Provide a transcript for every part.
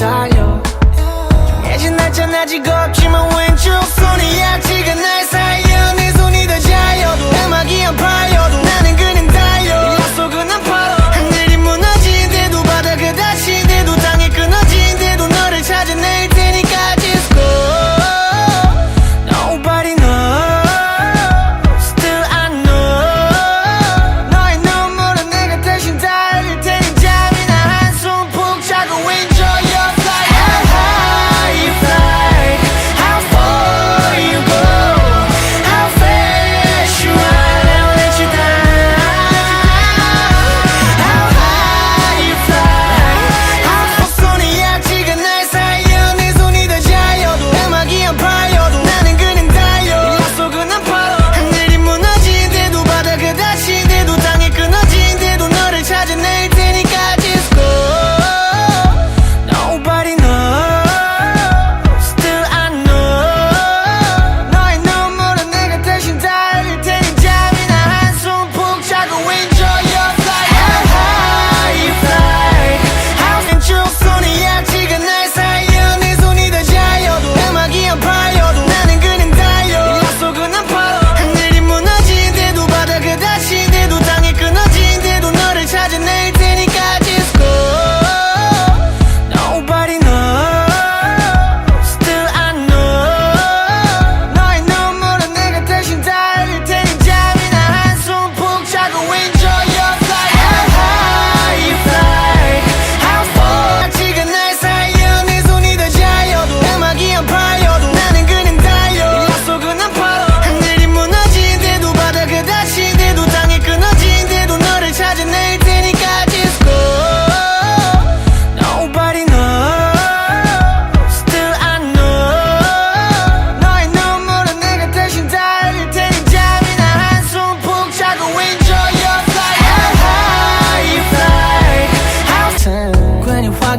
달려. 정해진 날짜는 아직 없지만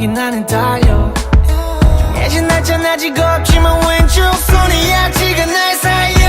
여기 나는 달려. 예전 날짜 아직 없지만 왼쪽 손이 아직은 날 사이